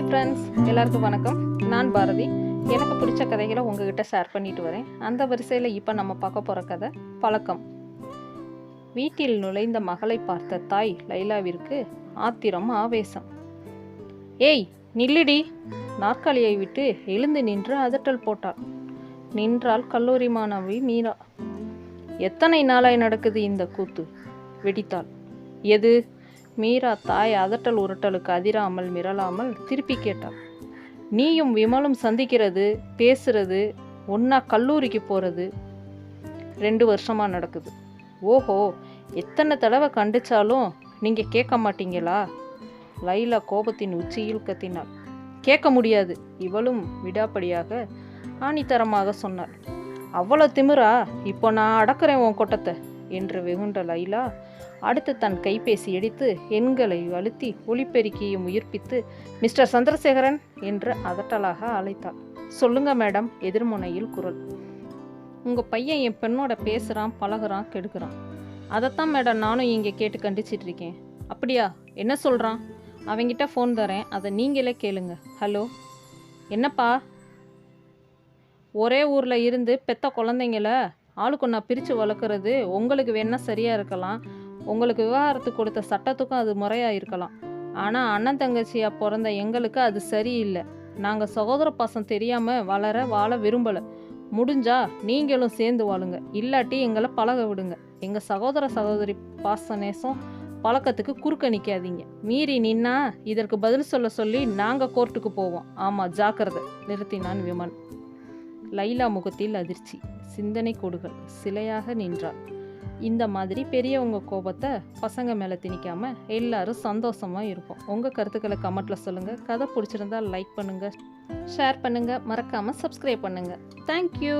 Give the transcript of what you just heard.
Hi friends எல்லாருக்கும் வணக்கம். நான் பாரதி. எனக்கு பிடிச்ச கதைகளை உங்ககிட்ட ஷேர் பண்ணிட்டு வரேன். அந்த வரிசையில் இப்போ நம்ம பார்க்க போகிற கதை பழக்கம். வீட்டில் நுழைந்த மகளை பார்த்த தாய் லைலாவிற்கு ஆத்திரம் ஆவேசம். ஏய் நில்லிடி. நாற்காலியை விட்டு எழுந்து நின்று அதட்டல் போட்டாள். நின்றால் கல்லூரி மாணவி மீரா. எத்தனை நாளாய் நடக்குது இந்த கூத்து? வெடித்தாள். எது? மீரா தாய் அதட்டல் உருட்டலுக்கு அதிராமல் மிரளாமல் திருப்பி கேட்டாள் நீயும் விமலும் சந்திக்கிறது பேசுறது ஒன்றா கல்லூரிக்கு போகிறது ரெண்டு வருஷமாக நடக்குது. ஓஹோ எத்தனை தடவை கண்டிச்சாலும் நீங்கள் கேட்க மாட்டீங்களா? லைலா கோபத்தின் உச்சியில் கத்தினாள். கேட்க முடியாது. இவளும் விடாப்படியாக ஆணித்தரமாக சொன்னாள். அவ்வளோ திமிரா இப்போ நான் அடக்கிறேன் உன் கொட்டத்தை. என்று வெகுண்ட லைலா அடுத்து தன் கைபேசி எடுத்து எண்களை அழுத்தி ஒளிப்பெருக்கியும் உயிர்ப்பித்து மிஸ்டர் சந்திரசேகரன் என்று அதட்டலாக அழைத்தாள். சொல்லுங்க மேடம் எதிர்முனையில் குரல். உங்கள் பையன் என் பெண்ணோட பேசுகிறான் பழகுறான் கெடுக்கிறான். அதைத்தான் மேடம் நானும் இங்கே கேட்டு கண்டிச்சிட்டு இருக்கேன். அப்படியா? என்ன சொல்கிறான் அவங்கிட்ட ஃபோன் தரேன் அதை நீங்களே கேளுங்க. ஹலோ? என்னப்பா? ஒரே ஊரில் இருந்து பெத்த குழந்தைங்கள ஆளுக்கு நான் பிரித்து வளர்க்குறது உங்களுக்கு வேணால் சரியாக இருக்கலாம். உங்களுக்கு விவாகரத்து கொடுத்த சட்டத்துக்கும் அது முறையாக இருக்கலாம். ஆனால் அண்ணன் தங்கச்சியாக பிறந்த எங்களுக்கு அது சரியில்லை. நாங்கள் சகோதர பாசம் தெரியாமல் வளர வாழ விரும்பலை. முடிஞ்சா நீங்களும் சேர்ந்து வாழுங்க. இல்லாட்டி எங்களை பழக விடுங்க. எங்கள் சகோதர சகோதரி பாச நேசம் பழக்கத்துக்கு குறுக்க நிற்காதீங்க மீறி நின்னா இதற்கு பதில் சொல்ல சொல்லி நாங்கள் கோர்ட்டுக்கு போவோம். ஆமாம் ஜாக்கிரதை. நிறுத்தினான் விமன் லைலா முகத்தில் அதிர்ச்சி. சிந்தனை கோடுகள். சிலையாக நின்றாள். இந்த மாதிரி பெரியவங்க கோபத்தை பசங்க மேலே திணிக்காம எல்லாரும் சந்தோஷமாக இருப்போம். உங்கள் கருத்துக்களை கமெண்ட்டில் சொல்லுங்கள் கதை பிடிச்சிருந்தா லைக் பண்ணுங்கள் ஷேர் பண்ணுங்கள் மறக்காமல் சப்ஸ்கிரைப் பண்ணுங்கள் தேங்க்யூ